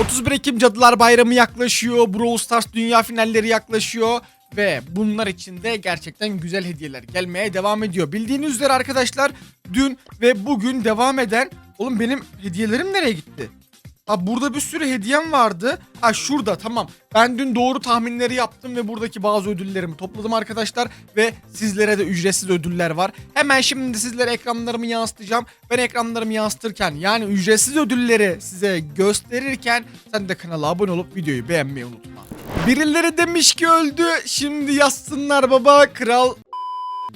31 Ekim Cadılar Bayramı yaklaşıyor. Brawl Stars dünya finalleri yaklaşıyor. Ve bunlar için de gerçekten güzel hediyeler gelmeye devam ediyor. Bildiğiniz üzere arkadaşlar dün ve bugün devam eden... Oğlum benim hediyelerim nereye gitti? Ha burada bir sürü hediyem vardı. Ha şurada tamam. Ben dün doğru tahminleri yaptım ve buradaki bazı ödüllerimi topladım arkadaşlar. Ve sizlere de ücretsiz ödüller var. Hemen şimdi sizlere ekranlarımı yansıtacağım. Ben ekranlarımı yansıtırken yani ücretsiz ödülleri size gösterirken sen de kanala abone olup videoyu beğenmeyi unutma. Birileri demiş ki öldü. Şimdi yazsınlar baba kral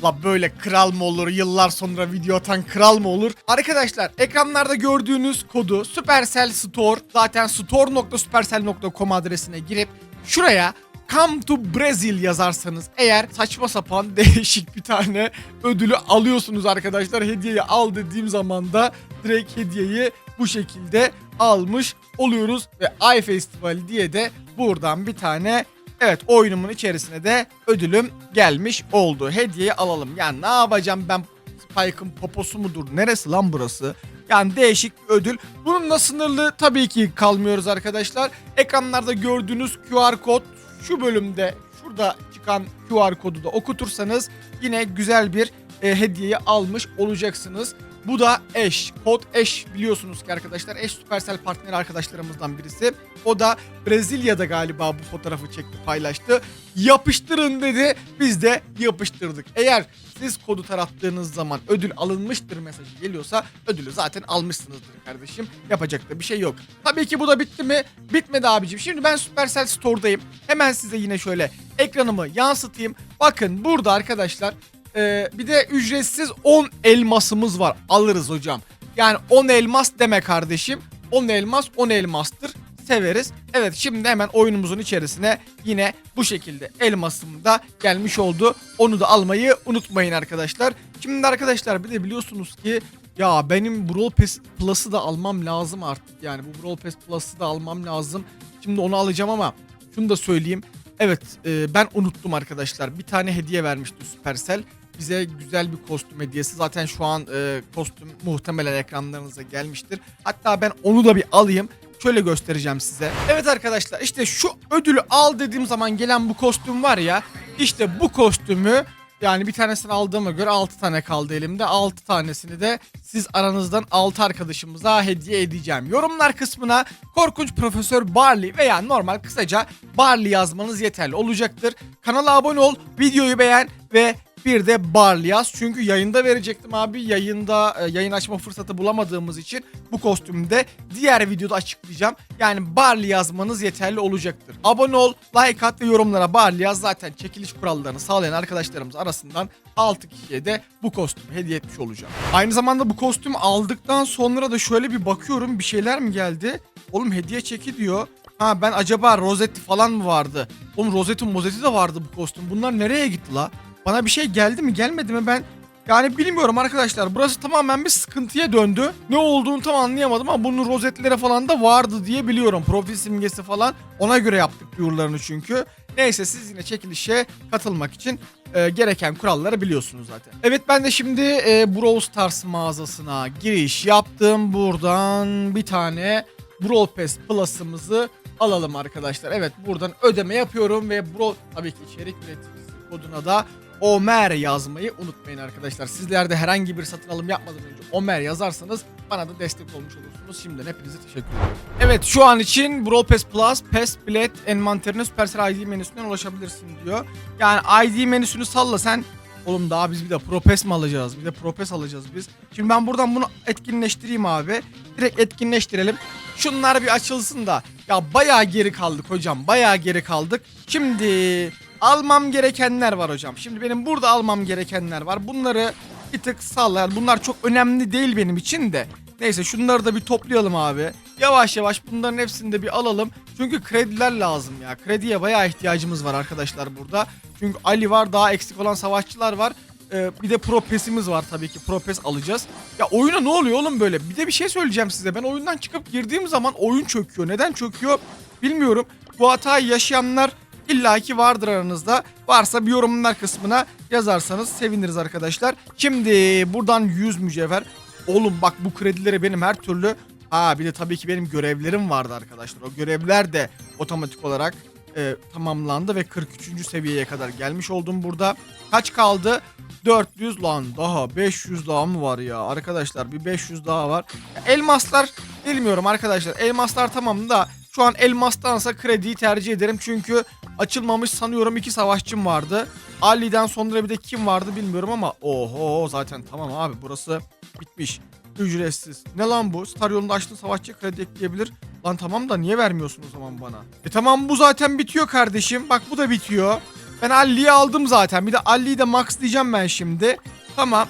La böyle kral mı olur? Yıllar sonra video atan kral mı olur? Arkadaşlar ekranlarda gördüğünüz kodu Supercell Store zaten store.supercell.com adresine girip şuraya Come to Brazil yazarsanız eğer saçma sapan değişik bir tane ödülü alıyorsunuz arkadaşlar. Hediyeyi al dediğim zaman da direkt hediyeyi bu şekilde almış oluyoruz ve iFestival diye de buradan bir tane Evet oyunumun içerisine de ödülüm gelmiş oldu. Hediyeyi alalım. Yani ne yapacağım ben Spike'ın poposu mudur? Neresi lan burası? Yani değişik bir ödül. Bununla sınırlı tabii ki kalmıyoruz arkadaşlar. Ekranlarda gördüğünüz QR kod şu bölümde şurada çıkan QR kodu da okutursanız yine güzel bir e, hediyeyi almış olacaksınız. Bu da Eş. Kod Eş biliyorsunuz ki arkadaşlar. Eş Supercell partner arkadaşlarımızdan birisi. O da Brezilya'da galiba bu fotoğrafı çekti paylaştı. Yapıştırın dedi. Biz de yapıştırdık. Eğer siz kodu tarattığınız zaman ödül alınmıştır mesajı geliyorsa ödülü zaten almışsınızdır kardeşim. Yapacak da bir şey yok. Tabii ki bu da bitti mi? Bitmedi abicim. Şimdi ben Supercell Store'dayım. Hemen size yine şöyle ekranımı yansıtayım. Bakın burada arkadaşlar ee, bir de ücretsiz 10 elmasımız var. Alırız hocam. Yani 10 elmas deme kardeşim. 10 elmas 10 elmastır. Severiz. Evet şimdi hemen oyunumuzun içerisine yine bu şekilde elmasım da gelmiş oldu. Onu da almayı unutmayın arkadaşlar. Şimdi arkadaşlar bir de biliyorsunuz ki ya benim Brawl Pass Plus'ı da almam lazım artık. Yani bu Brawl Pass Plus'ı da almam lazım. Şimdi onu alacağım ama şunu da söyleyeyim. Evet e, ben unuttum arkadaşlar. Bir tane hediye vermişti Supercell bize güzel bir kostüm hediyesi. Zaten şu an e, kostüm muhtemelen ekranlarınıza gelmiştir. Hatta ben onu da bir alayım. Şöyle göstereceğim size. Evet arkadaşlar işte şu ödülü al dediğim zaman gelen bu kostüm var ya. İşte bu kostümü yani bir tanesini aldığıma göre 6 tane kaldı elimde. 6 tanesini de siz aranızdan 6 arkadaşımıza hediye edeceğim. Yorumlar kısmına Korkunç Profesör Barley veya normal kısaca Barley yazmanız yeterli olacaktır. Kanala abone ol, videoyu beğen ve bir de Barley yaz. Çünkü yayında verecektim abi. Yayında e, yayın açma fırsatı bulamadığımız için bu kostümü de diğer videoda açıklayacağım. Yani Barley yazmanız yeterli olacaktır. Abone ol, like at ve yorumlara Barley yaz. Zaten çekiliş kurallarını sağlayan arkadaşlarımız arasından 6 kişiye de bu kostümü hediye etmiş olacağım. Aynı zamanda bu kostümü aldıktan sonra da şöyle bir bakıyorum bir şeyler mi geldi? Oğlum hediye çeki diyor. Ha ben acaba rozeti falan mı vardı? Oğlum rozeti mozeti de vardı bu kostüm. Bunlar nereye gitti la? Bana bir şey geldi mi gelmedi mi ben yani bilmiyorum arkadaşlar burası tamamen bir sıkıntıya döndü. Ne olduğunu tam anlayamadım ama bunun rozetleri falan da vardı diye biliyorum. Profil simgesi falan ona göre yaptık duyurularını çünkü. Neyse siz yine çekilişe katılmak için e, gereken kuralları biliyorsunuz zaten. Evet ben de şimdi e, Brawl Stars mağazasına giriş yaptım. Buradan bir tane Brawl Pass Plus'ımızı alalım arkadaşlar. Evet buradan ödeme yapıyorum ve Brawl tabii ki içerik üreticisi koduna da Omer yazmayı unutmayın arkadaşlar. Sizler de herhangi bir satın alım yapmadan önce Omer yazarsanız bana da destek olmuş olursunuz. Şimdiden hepinize teşekkür ederim. Evet şu an için Brawl Pass Plus, PES Bilet envanterine Supercell ID menüsünden ulaşabilirsin diyor. Yani ID menüsünü salla sen Oğlum daha biz bir de Pro PES mi alacağız? Bir de Pro PES alacağız biz. Şimdi ben buradan bunu etkinleştireyim abi. Direkt etkinleştirelim. Şunlar bir açılsın da. Ya bayağı geri kaldık hocam. Bayağı geri kaldık. Şimdi almam gerekenler var hocam. Şimdi benim burada almam gerekenler var. Bunları bir tık salla. Yani bunlar çok önemli değil benim için de. Neyse şunları da bir toplayalım abi. Yavaş yavaş bunların hepsini de bir alalım. Çünkü krediler lazım ya. Krediye bayağı ihtiyacımız var arkadaşlar burada. Çünkü Ali var daha eksik olan savaşçılar var. Ee, bir de Pro Pass'imiz var tabii ki. Pro Pass alacağız. Ya oyuna ne oluyor oğlum böyle? Bir de bir şey söyleyeceğim size. Ben oyundan çıkıp girdiğim zaman oyun çöküyor. Neden çöküyor bilmiyorum. Bu hatayı yaşayanlar illaki vardır aranızda. Varsa bir yorumlar kısmına yazarsanız seviniriz arkadaşlar. Şimdi buradan 100 mücevher. Oğlum bak bu kredileri benim her türlü Ha bir de tabii ki benim görevlerim vardı arkadaşlar. O görevler de otomatik olarak e, tamamlandı ve 43. seviyeye kadar gelmiş oldum burada. Kaç kaldı? 400 lan daha 500 daha mı var ya arkadaşlar bir 500 daha var. Elmaslar bilmiyorum arkadaşlar elmaslar tamam da şu an elmastansa krediyi tercih ederim çünkü açılmamış sanıyorum iki savaşçım vardı. Ali'den sonra bir de kim vardı bilmiyorum ama oho zaten tamam abi burası bitmiş. Ücretsiz. Ne lan bu? Star yolunda açtığın savaşçı kredi ekleyebilir. Lan tamam da niye vermiyorsun o zaman bana? E tamam bu zaten bitiyor kardeşim. Bak bu da bitiyor. Ben Alli'yi aldım zaten. Bir de Alli'yi de max diyeceğim ben şimdi. Tamam.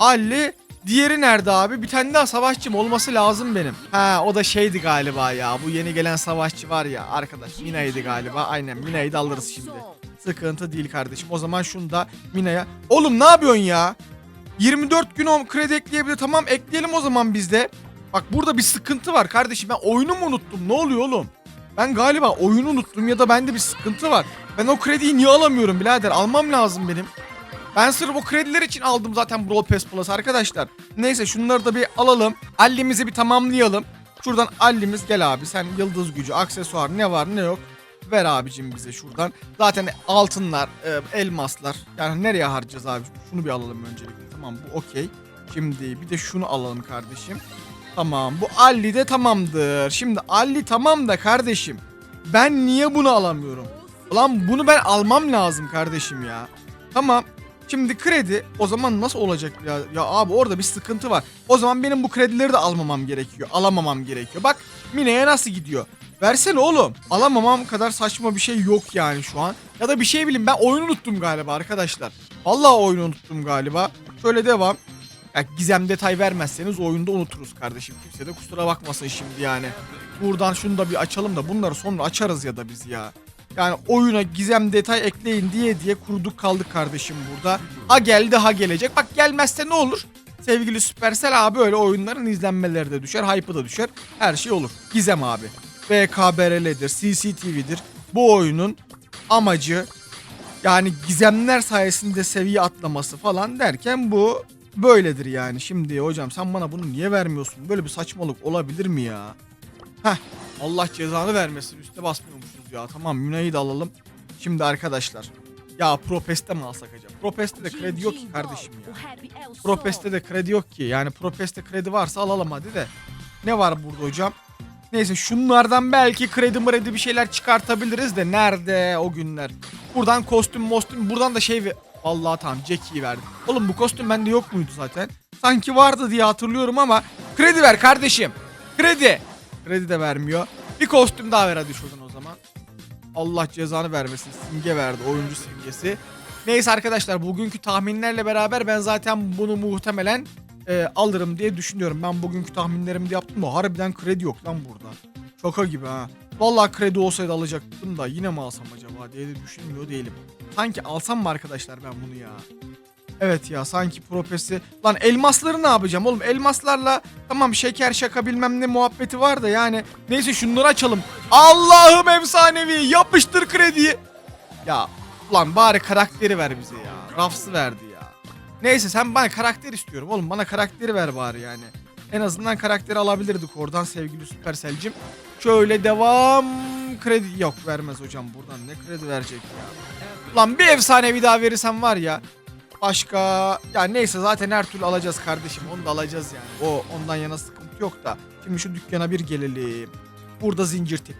Ali Diğeri nerede abi? Bir tane daha savaşçım olması lazım benim. Ha o da şeydi galiba ya. Bu yeni gelen savaşçı var ya arkadaş. Mina'ydı galiba. Aynen Mina'yı da alırız şimdi. Sıkıntı değil kardeşim. O zaman şunu da Mina'ya. Oğlum ne yapıyorsun ya? 24 gün o kredi ekleyebilir. Tamam ekleyelim o zaman biz de. Bak burada bir sıkıntı var kardeşim. Ben oyunu mu unuttum? Ne oluyor oğlum? Ben galiba oyunu unuttum ya da bende bir sıkıntı var. Ben o krediyi niye alamıyorum birader? Almam lazım benim. Ben sırf o krediler için aldım zaten Brawl Pass Plus arkadaşlar. Neyse şunları da bir alalım. Allimizi bir tamamlayalım. Şuradan Allimiz gel abi sen yıldız gücü, aksesuar ne var ne yok. Ver abicim bize şuradan. Zaten altınlar, e, elmaslar. Yani nereye harcayacağız abi? Şunu bir alalım öncelikle. Tamam bu okey. Şimdi bir de şunu alalım kardeşim. Tamam bu Alli de tamamdır. Şimdi Alli tamam da kardeşim. Ben niye bunu alamıyorum? Ulan bunu ben almam lazım kardeşim ya. Tamam. Şimdi kredi o zaman nasıl olacak ya? Ya abi orada bir sıkıntı var. O zaman benim bu kredileri de almamam gerekiyor. Alamamam gerekiyor. Bak Mine'ye nasıl gidiyor? Versene oğlum. Alamamam kadar saçma bir şey yok yani şu an. Ya da bir şey bileyim ben oyunu unuttum galiba arkadaşlar. Vallahi oyunu unuttum galiba. Şöyle devam. Ya gizem detay vermezseniz oyunda unuturuz kardeşim. Kimse de kusura bakmasın şimdi yani. Buradan şunu da bir açalım da bunları sonra açarız ya da biz ya. Yani oyuna gizem detay ekleyin diye diye kuruduk kaldık kardeşim burada. Ha geldi ha gelecek. Bak gelmezse ne olur? Sevgili Supercell abi öyle oyunların izlenmeleri de düşer, hype'ı da düşer. Her şey olur. Gizem abi. BKBRL'dir, CCTV'dir. Bu oyunun amacı yani gizemler sayesinde seviye atlaması falan derken bu böyledir yani. Şimdi hocam sen bana bunu niye vermiyorsun? Böyle bir saçmalık olabilir mi ya? Heh Allah cezanı vermesin. Üste basmıyormuşuz ya. Tamam Müna'yı da alalım. Şimdi arkadaşlar. Ya Propest'e mi alsak acaba? Propest'te de kredi yok ki kardeşim ya. Propest'te de kredi yok ki. Yani Propest'te kredi varsa alalım hadi de. Ne var burada hocam? Neyse şunlardan belki kredi mredi bir şeyler çıkartabiliriz de nerede o günler? Buradan kostüm mostüm buradan da şey ve... Allah tamam Jackie'yi verdim. Oğlum bu kostüm bende yok muydu zaten? Sanki vardı diye hatırlıyorum ama kredi ver kardeşim. Kredi. Kredi de vermiyor. Bir kostüm daha ver hadi şuradan o zaman. Allah cezanı vermesin. Simge verdi. Oyuncu simgesi. Neyse arkadaşlar bugünkü tahminlerle beraber ben zaten bunu muhtemelen e, alırım diye düşünüyorum. Ben bugünkü tahminlerimi de yaptım da harbiden kredi yok lan burada. Şaka gibi ha. Vallahi kredi olsaydı alacaktım da yine mi alsam acaba diye de düşünmüyor değilim. Sanki alsam mı arkadaşlar ben bunu ya? Evet ya sanki propesi. Lan elmasları ne yapacağım oğlum? Elmaslarla tamam şeker şaka bilmem ne muhabbeti var da yani. Neyse şunları açalım. Allah'ım efsanevi yapıştır krediyi. Ya lan bari karakteri ver bize ya. Rafsı verdi ya. Neyse sen bana karakter istiyorum oğlum. Bana karakteri ver bari yani. En azından karakteri alabilirdik oradan sevgili Supercell'cim. Şöyle devam. Kredi yok vermez hocam buradan ne kredi verecek ya. Lan bir efsanevi daha verirsem var ya. Başka ya neyse zaten her türlü alacağız kardeşim. Onu da alacağız yani. O ondan yana sıkıntı yok da. Şimdi şu dükkana bir gelelim. Burada zincir tek.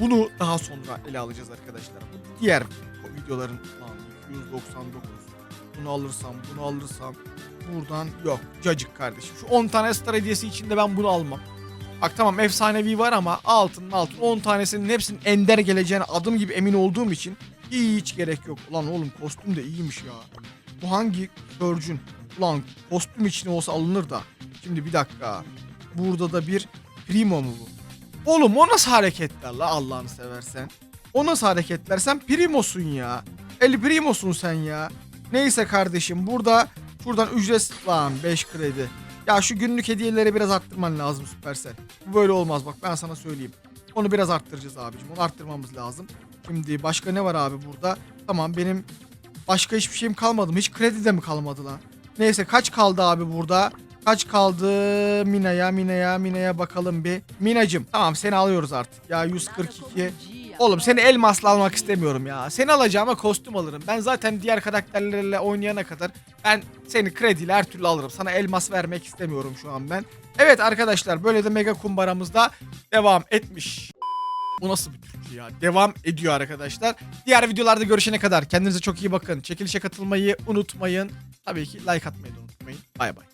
Bunu daha sonra ele alacağız arkadaşlar. Bu diğer videoların lan 299. Bunu alırsam, bunu alırsam buradan yok. Cacık kardeşim. Şu 10 tane star hediyesi içinde ben bunu almam. Bak tamam efsanevi var ama altın altın 10 tanesinin hepsinin ender geleceğine adım gibi emin olduğum için hiç gerek yok. Ulan oğlum kostüm de iyiymiş ya. Bu hangi Virgin? Ulan kostüm içine olsa alınır da. Şimdi bir dakika. Burada da bir Primo mu bu? Oğlum o nasıl hareketler la Allah'ını seversen? O nasıl hareketler? Sen Primo'sun ya. El Primo'sun sen ya. Neyse kardeşim burada şuradan ücretsiz lan 5 kredi. Ya şu günlük hediyeleri biraz arttırman lazım Supercell. Bu böyle olmaz bak ben sana söyleyeyim. Onu biraz arttıracağız abicim. Onu arttırmamız lazım. Şimdi başka ne var abi burada? Tamam benim başka hiçbir şeyim kalmadı mı? Hiç kredi de mi kalmadı lan? Neyse kaç kaldı abi burada? Kaç kaldı Mina'ya Mina'ya Mina'ya bakalım bir. Minacım tamam seni alıyoruz artık ya 142. Oğlum seni elmasla almak istemiyorum ya. Seni alacağım ama kostüm alırım. Ben zaten diğer karakterlerle oynayana kadar ben seni krediyle her türlü alırım. Sana elmas vermek istemiyorum şu an ben. Evet arkadaşlar böyle de mega kumbaramızda devam etmiş. Bu nasıl bir Türkçe ya? Devam ediyor arkadaşlar. Diğer videolarda görüşene kadar kendinize çok iyi bakın. Çekilişe katılmayı unutmayın. Tabii ki like atmayı da unutmayın. Bay bay.